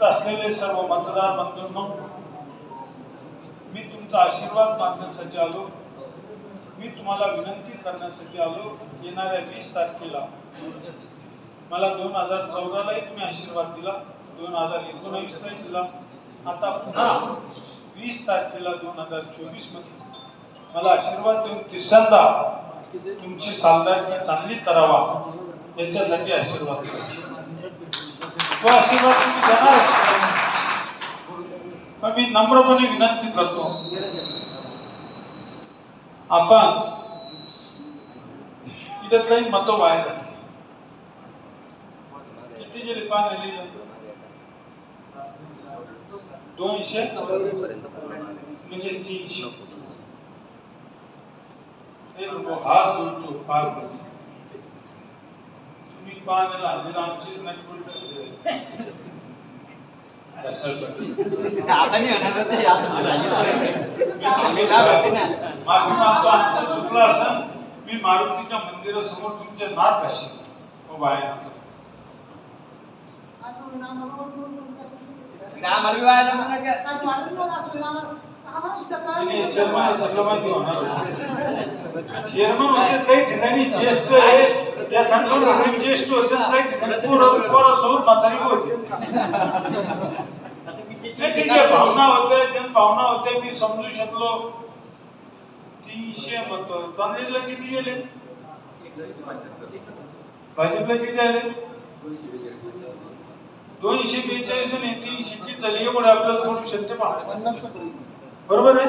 उपस्थित असलेले सर्व मतदार बंधूंनो मी तुमचा आशीर्वाद मागण्यासाठी आलो. मी तुम्हाला विनंती करण्यासाठी आलो. येणाऱ्या वीस तारखेला मला दोन हजार चौदालाही तुम्ही आशीर्वाद दिला. दोन हजार एकोणावीसलाही दिला. आता पुन्हा वीस तारखेला दोन हजार चोवीसमध्ये मला आशीर्वाद देऊन तिसऱ्यांदा तुमची सालदारकी चांगली करावा. त्यांच्यासाठी आशीर्वाद तो आशीर्वाद तुम्ही देणार पण मी नम्रपणे विनंती करतो. आपण इथे काही मतं बाहेर किती गेले? पान आली दोनशे? म्हणजे तीनशे. हात उलटू फार माफी मागतो आमचं चुकलं मी मारुतीच्या मंदिरासमोर तुमचे नाथ असे चेअरमन चेअरमन म्हणजे काही ठिकाणी ज्येष्ठ या ठिकाणी ज्येष्ठ होते. काही ठिकाणी पोरं पोरासोबत म्हातारी होते नाही, ठीक आहे भावना होते जन भावना होते मी समजू शकलो. तीनशे मत. काँग्रेसला किती गेले? भाजपला किती आले? दोनशे बेचाळीस आणि तीनशे किती झाले. एवढे आपल्याला करू शकते पहा बरोबर आहे?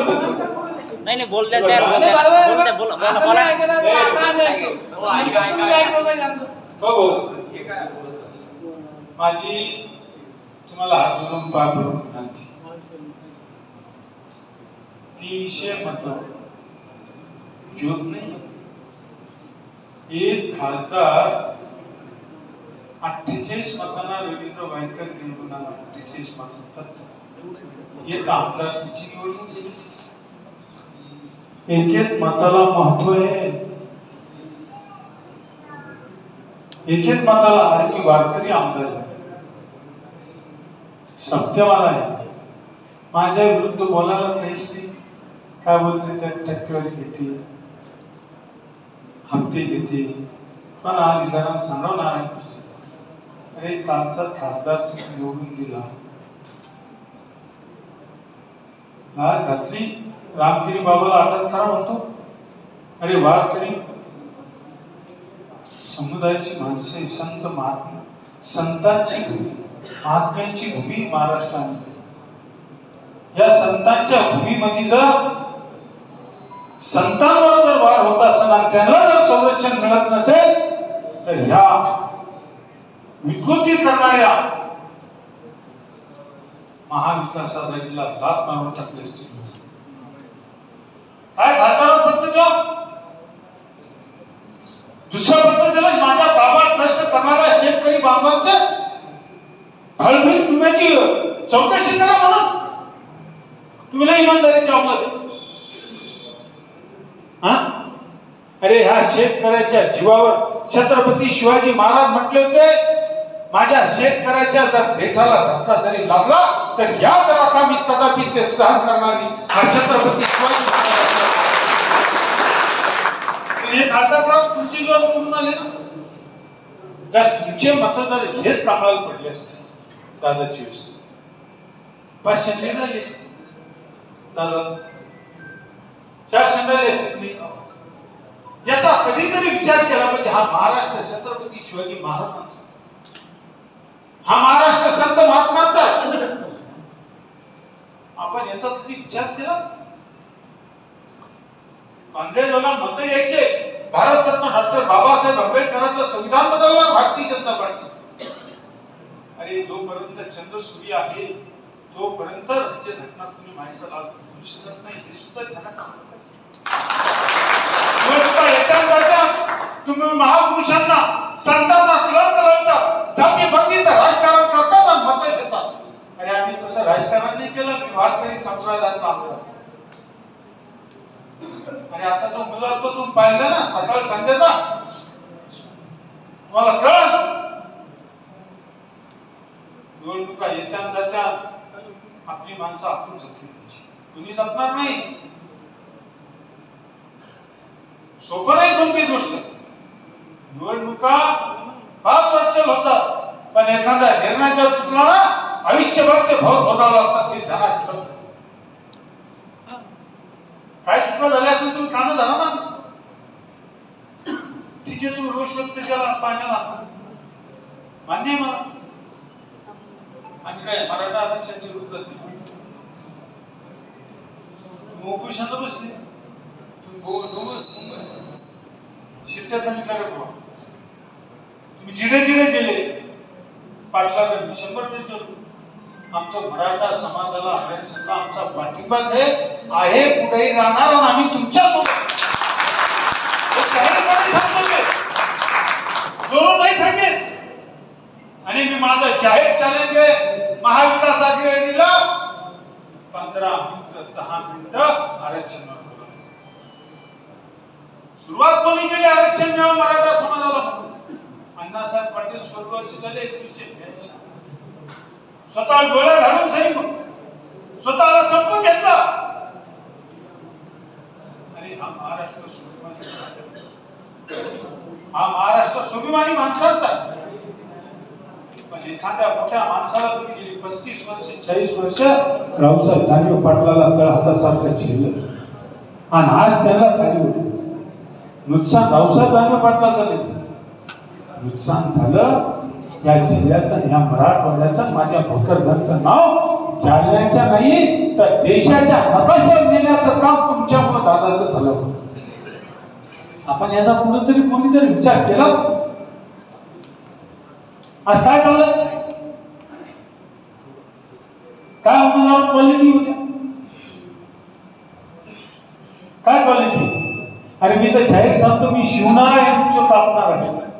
तयार बोलते बोलते बोला बोला हो हो माझी तुम्हाला हात जोडून पाय पडून विनंती तीनशे मत. ज्योत नाही. एक खासदार अठ्ठेचाळीस मतांना रवींद्र वायकर निवडून आला. अठ्ठेचाळीस मत एक आमदारकीची निवडणूक गेली. एक एक मताला महत्त्व आहे. एक एक मताला आणि वारकरी आमदार सत्यवान आहे. माझ्या विरुद्ध बोलायला काहीच ती काय बोलते त्या टक्केवारी घेते. हप्ते घेते. पण हा विचारांना सांगवणार अरे कालचा खासदार तुम्ही निवडून दिला. आज घातली रामगिरी बाबाला अटक खरा म्हणतो. अरे तरी समुदायाची माणसे संत महात्मा. संतांची भूमी महात्म्यांची भूमी महाराष्ट्रामध्ये. या संतांच्या भूमीमध्ये जर संतांवर जर वार होत असताना त्यांना जर संरक्षण मिळत नसेल तर ह्या विकृती करणाऱ्या महाविकास आघाडीला लात मारून टाकले असतील पत्र द्या दुसरं पत्र दिलं माझ्या ताबा नष्ट करणाऱ्या शेतकरी बांधवांचं फळबीज विम्याची चौकशी करा म्हणून. तुम्ही इमानदारीच्या इमानदारीची हा? अरे ह्या शेतकऱ्याच्या जीवावर छत्रपती शिवाजी महाराज म्हटले होते माझ्या शेतकऱ्याच्या जर देठाला धक्का जरी लागला तर या दरात आम्ही कदापि ते सहन करणारी हा छत्रपती शिवाजी महाराज हे खासदार तुमची जोर म्हणून आले ना? जर तुमचे मतदार हेच कामाला पडले असते. दादाची वेळेस पाचशे झाली असते दादा. चार झाली असते याचा कधीतरी विचार केला पाहिजे. हा महाराष्ट्र छत्रपती शिवाजी महाराजांचा हा महाराष्ट्र संत महात्माचा आपण याचा कधी विचार केला? काँग्रेसला मत यायचे भारतरत्न डॉक्टर बाबासाहेब आंबेडकरांचं संविधान बदलणार भारतीय जनता पार्टी. अरे जोपर्यंत चंद्रसूर्य आहे तोपर्यंत राज्य घटना तुम्ही माहिती लाभ शकत नाही हे सुद्धा ध्यानात तुम्ही महापुरुषांना संतांना तिलक लावता जाती भक्तीचं राजकारण करतात आणि मत घेतात अरे आम्ही तसं राजकारण नाही केलं मी भारतीय संप्रदायातला आमदार आणि आताचा उमेदवार तो तुम्ही पाहिलं ना सकाळ संध्याचा. तुम्हाला कळ निवडणुका येत्या जात्या आपली माणसं आपण जपली पाहिजे. कुणी जपणार नाही? सोपं नाही कोणती गोष्ट. निवडणुका पाच वर्ष होतात पण एखादा निर्णय जर चुकला ना आयुष्यभर ते भाऊ भोगावं लागतात हे ध्यानात ठेवतात काय चुका झाल्या असेल तुम्ही कानं झाला ना? ठीक आहे तुम्ही रोष व्यक्त केला पाण्याला मान्य आहे मला. आणि काय मराठा आरक्षणाच्या विरोधात आहे. तुम्ही उपोषणाला बसले शिट्ट्या कमी करा बुवा. तुम्ही जिडे जिडे गेले पाटलाकडे शंभर टक्के आमच्या आमचा मराठा समाजाला आरक्षणाचा आमचा पाठिंबाच आहे. आहे पुढेही राहणार आणि आम्ही तुमच्यासोबत नाही सांगेन. आणि मी माझं जाहीर चॅलेंज आहे. महाविकास आघाडीला पंधरा मिनिट दहा मिनिट आरक्षण सुरुवात कोणी केली आरक्षण मिळावं मराठा समाजाला? अण्णासाहेब पाटील सुरुवात झाले एकोणीसशे ब्याऐंशी. स्वतः डोळ्या घालून सही स्वतःला संपून घेतला. आणि हा महाराष्ट्र स्वाभिमानी हा महाराष्ट्र स्वाभिमानी माणसांचा. पण एखाद्या मोठ्या माणसाला तुम्ही गेली पस्तीस वर्ष चाळीस वर्ष रावसाहेब दानवे पाटलाला तळ हातासारखं झेललं. आणि आज त्याला खाली होते नुकसान रावसाहेब दानवे पाटलाचं नाही. नुकसान झालं. या जिल्ह्याचं आणि ह्या मराठवाड्याचं माझ्या भोकरदनचं नाव जालन्याच्या नाही तर देशाच्या नकाशावर नेण्याचं काम तुमच्यामुळे दादाचं झालं. आपण याचा कुठेतरी कोणीतरी विचार केला? आज काय झालं? काय उमेदवार क्वालिटी होत्या. काय क्वालिटी? अरे मी तर जाहीर सांगतो मी शिवणारा आहे तुमचं कापणार आहे.